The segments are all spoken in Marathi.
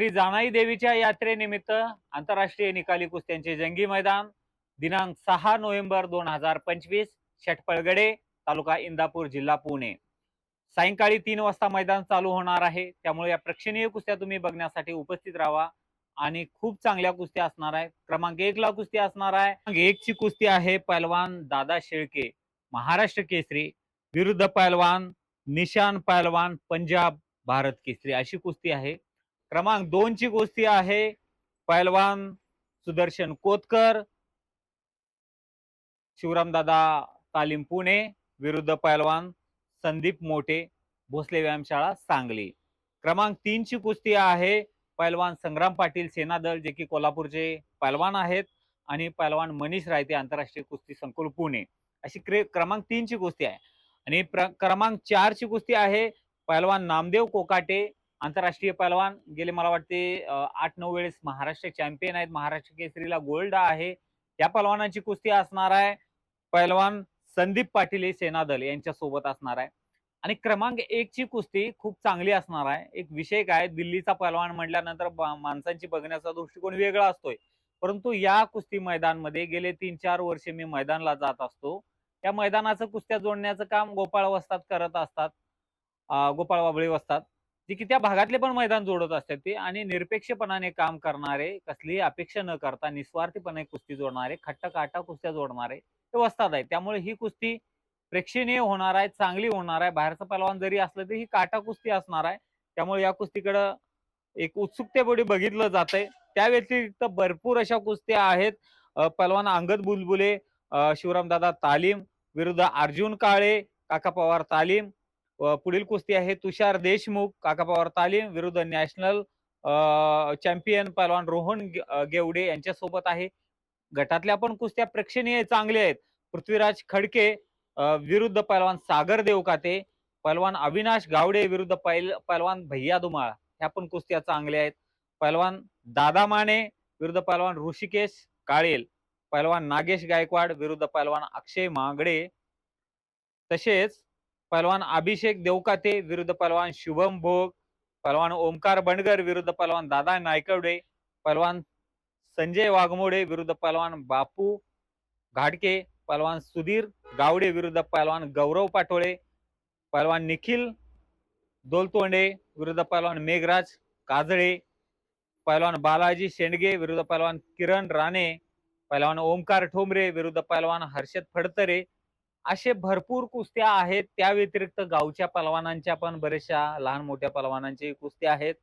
श्री जानाई देवीच्या यात्रेनिमित्त आंतरराष्ट्रीय निकाली कुस्त्यांचे जंगी मैदान दिनांक सहा नोव्हेंबर दोन हजार पंचवीस शेटपळगडे तालुका इंदापूर जिल्हा पुणे. सायंकाळी तीन वाजता मैदान चालू होणार आहे. त्यामुळे या प्रेक्षणीय कुस्त्या तुम्ही बघण्यासाठी उपस्थित राहा. आणि खूप चांगल्या कुस्त्या असणार आहेत. क्रमांक एक ला कुस्ती असणार आहे. क्रमांक एक ची कुस्ती आहे पैलवान दादा शेळके महाराष्ट्र केसरी विरुद्ध पैलवान निशान पैलवान पंजाब भारत केसरी अशी कुस्ती आहे. क्रमांक दोन ची कुस्ती आहे पैलवान सुदर्शन कोतकर शिवरामदादा तालीम पुणे विरुद्ध पैलवान संदीप मोठे भोसले व्यायामशाळा सांगली. क्रमांक तीन ची कुस्ती आहे पैलवान संग्राम पाटील सेनादल जे की कोल्हापूरचे पैलवान आहेत आणि पैलवान मनीष रायते आंतरराष्ट्रीय कुस्ती संकुल पुणे. अशी क्रमांक तीन ची कुस्ती आहे. आणि प्र क्रमांक चार ची कुस्ती आहे पैलवान नामदेव कोकाटे आंतरराष्ट्रीय पहलवान गेले मला वाटते आठ नऊ वेळेस महाराष्ट्र चॅम्पियन आहेत. महाराष्ट्र केसरीला गोल्ड आहे. या पहलवानांची कुस्ती असणार आहे. पहलवान संदीप पाटील हे सेनादल यांच्या सोबत असणार आहे. आणि क्रमांक एक ची कुस्ती खूप चांगली असणार आहे. एक विषय काय दिल्लीचा पहलवान म्हटल्यानंतर माणसांची बघण्याचा दृष्टिकोन वेगळा असतोय. परंतु या कुस्ती मैदानमध्ये गेले तीन चार वर्षे मी मैदानला जात असतो. या मैदानाचं कुस्त्या जोडण्याचं काम गोपाळ वस्तात करत असतात. गोपाळ बाबळी वस्तात जे की त्या भागातले पण मैदान जोडत असतात ते आणि निरपेक्षपणाने काम करणारे कसलीही अपेक्षा न करता निस्वार्थीपणे कुस्ती जोडणारे खट्ट काटा कुस्त्या जोडणारे ते वस्तात आहेत. त्यामुळे ही कुस्ती प्रेक्षणीय होणार आहे चांगली होणार आहे. बाहेरचं पलवान जरी असलं तरी ही काटा कुस्ती असणार आहे. त्यामुळे या कुस्तीकडं एक उत्सुकतेपुढे बघितलं जातंय. त्या व्यतिरिक्त भरपूर अशा कुस्त्या आहेत. पलवान अंगद बुलबुले शिवरामदादा तालीम विरुद्ध अर्जुन काळे काका पवार तालीम पुढील कुस्ती आहे तुषार देशमुख काका पवार तालीम विरुद्ध नॅशनल चॅम्पियन पहलवान रोहन गेवडे यांच्यासोबत आहे. गटातल्या पण कुस्त्या प्रेक्षणीय चांगल्या आहेत. पृथ्वीराज खडके विरुद्ध पहलवान सागर देवकाते पहलवान अविनाश गावडे विरुद्ध पैल पहलवान भैया दुमाळ. ह्या पण कुस्त्या चांगल्या आहेत. पहलवान दादा माने विरुद्ध पहलवान ऋषिकेश काळेल. पहलवान नागेश गायकवाड विरुद्ध पहलवान अक्षय मांगडे. तसेच पहलवान अभिषेक देवकाते विरुद्ध पहलवान शुभम भोग पहलवान ओमकार बंडगर विरुद्ध पहलवान दादा नायकवडे पहलवान संजय वाघमोडे विरुद्ध पहलवान बापू घाटके पहलवान सुधीर गावडे विरुद्ध पहलवान गौरव पाटोळे पहलवान निखिल दोलतोंडे विरुद्ध पहलवान मेघराज काजळे पहलवान बालाजी शेंडगे विरुद्ध पहलवान किरण राणे पहलवान ओमकार ठोंबरे विरुद्ध पहलवान हर्षद फडतरे असे भरपूर कुस्त्या आहेत. त्या व्यतिरिक्त गावच्या पलवानांच्या पण बऱ्याचशा लहान मोठ्या पहलवानांची कुस्त्या आहेत.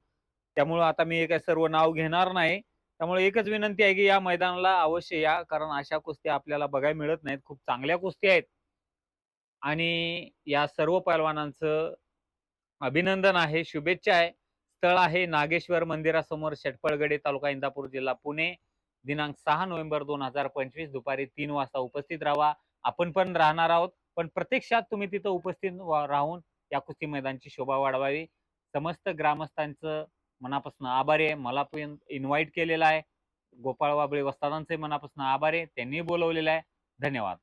त्यामुळं आता मी काय सर्व नाव घेणार नाही. त्यामुळे एकच विनंती आहे की या मैदानाला अवश्य या कारण अशा कुस्त्या आपल्याला बघायला मिळत नाहीत. खूप चांगल्या कुस्त्या आहेत. आणि या सर्व पहलवानांचं अभिनंदन आहे शुभेच्छा आहे. स्थळ आहे नागेश्वर मंदिरासमोर शेटपळगडे तालुका इंदापूर जिल्हा पुणे. दिनांक सहा नोव्हेंबर दोन हजार पंचवीस दुपारी तीन वाजता उपस्थित राहा. आपण पण राहणार आहोत. पण प्रत्यक्षात तुम्ही तिथं उपस्थित राहून या कुस्ती मैदानची शोभा वाढवावी. समस्त ग्रामस्थांचं मनापासून आभार आहे. मला पण इन्व्हाइट केलेलं आहे. गोपाळ बाबळे वस्तादांचे मनापासून आभार आहे. त्यांनी बोलवलेलं आहे. धन्यवाद.